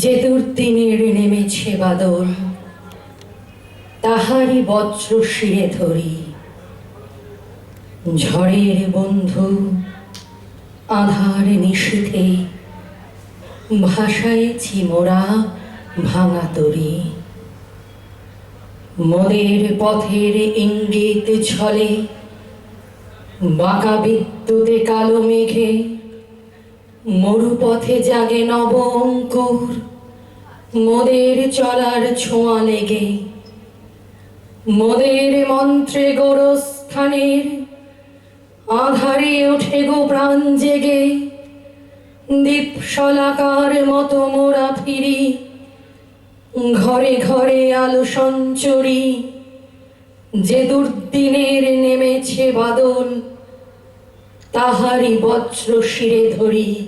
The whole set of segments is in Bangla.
যে দুর্দিনের নেমেছে বাদল, তাহারই বজ্র শিরে ধরি। ঝড়ের বন্ধু আধার নিশীথে ভাষায়েছি মোরা ভাঙা তরি। মোদের পথের ইঙ্গিত ছলে, বাঁকা বিদ্যুতে কালো মেঘে মরুপথে জাগে নব অঙ্কুর মোদের চলার ছোঁয়া লেগে। মোদের মন্ত্রে গোরস্থানের আধারে ওঠে গো প্রাণ জেগে। দীপশলাকার মতো মোরা ফিরি, ঘরে ঘরে আলো সঞ্চরি। যে দুর্দিনের নেমেছে বাদল তাহারি বজ্র শিরে ধরি।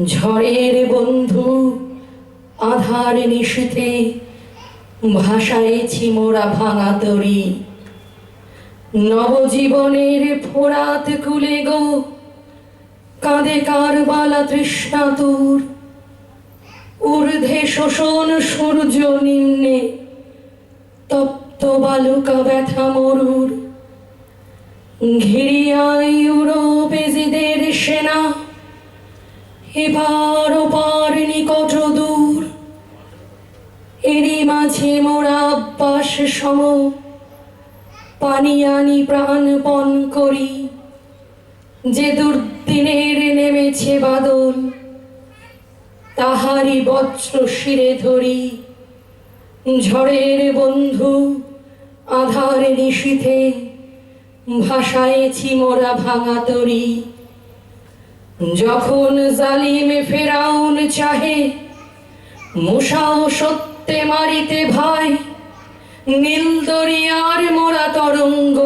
ঝড়ের বন্ধু, আধার নিশীথে ভাষায়েছি মোরা ভাঙা তরি। নবজীবনের ফোরাত কুলে গো, কাঁদে কারবালা তৃষ্ণা তোর। ঊর্ধ্বে শোষণ সূর্য নিম্নে, তপ্ত বালুকা ব্যথা মরুর। ঘিরিয়াই ইউরোপেজিদের সেনা এবার ওপার নিকট দূর। এরই মাঝে মোরা আব্বাস সম পানি আনি প্রাণপণ করি। যে দুর্দিনের নেমেছে বাদল তাহারি বজ্র শিরে ধরি। ঝড়ের বন্ধু আধার নিশীথে ভাষায়েছি মোরা ভাঙা তরি। যখন জালিম ফেরাউন চাহে, মূষাও সত্যে মারিতে ভাই, নীল দরিয়ার মোরা তরঙ্গ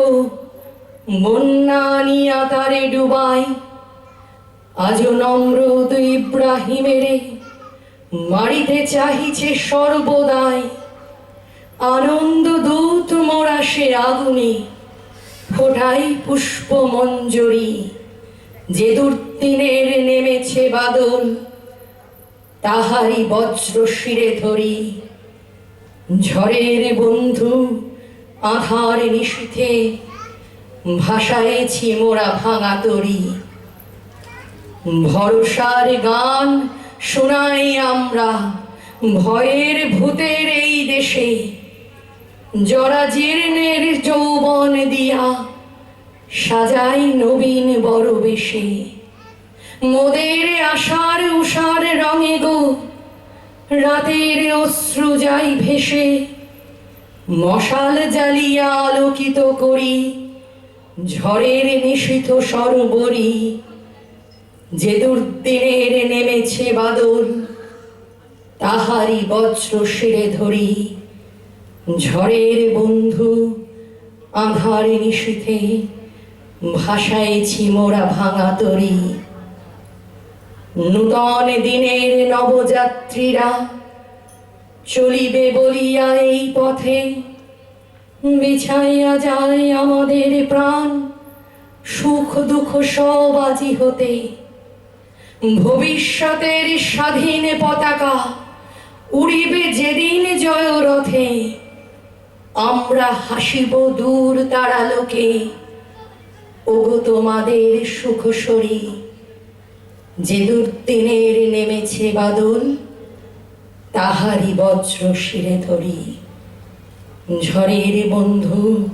বন্যা নিয়া তারে ডুবাই, আজ নম্রদ ইব্রাহিমেরে মারিতে চাহিছে সর্বদাই। আনন্দ দূত মোরা সে আগুনে, ফোটাই পুষ্প মঞ্জরি যে দুর্দিনের নেমেছে বাদল তাহারি বজ্র শিরে ধরি। ঝড়ের বন্ধু আধার নিশীথে ভাষায়েছি মোরা ভাঙা তরি। ভরসার গান শোনাই আমরা ভয়ের ভূতের এই দেশে। জরা জীর্ণের যৌবন দিয়া সাজাই নবীন বড় বেশে। মোদের আশার উষার রঙে গো, রাতের অশ্রু যাই ভেসে। মশাল জ্বালিয়া আলোকিত করি, ঝড়ের নিশীথ সরবরি। যে দুর্দিনের নেমেছে বাদল তাহারি বজ্র শিরে ধরি। ঝড়ের বন্ধু আধার নিশীথে। ভাষায়েছি মোরা ভাঙা তরি। নূতন দিনের নবযাত্রীরা চলিবে বলিয়া এই পথে, বিছাইয়া যায় আমাদের প্রাণ, সুখ দুঃখ সব আজি হতে। ভবিষ্যতের স্বাধীন পতাকা উড়িবে যেদিন জয় রথে আমরা হাসিব দূর তারালোকে ওগো তোমাদের সুখ সরি যে দুর্দিনের নেমেছে বাদল তাহারি বজ্র শিরে ধরি। ঝড়ের বন্ধু,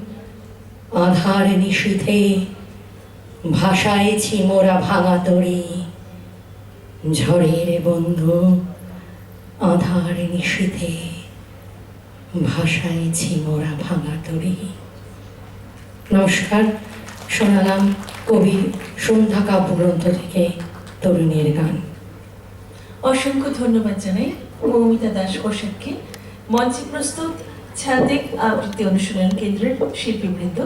আধার নিশীথে ভাষায়েছি মোরা ভাঙা তরি। ঝড়ের বন্ধু, আধার নিশীথে ভাষায়েছি মোরা ভাঙা তরি। নমস্কার। শোনালাম কবি সন্ধ্যা কাব্যগ্রন্থ থেকে তরুণীর গান। অসংখ্য ধন্যবাদ জানাই মৌমিতা দাস পোশাককে মঞ্চে প্রস্তুত ছাদেক আবৃত্তি অনুশীলন কেন্দ্রের শিল্পীবৃন্দ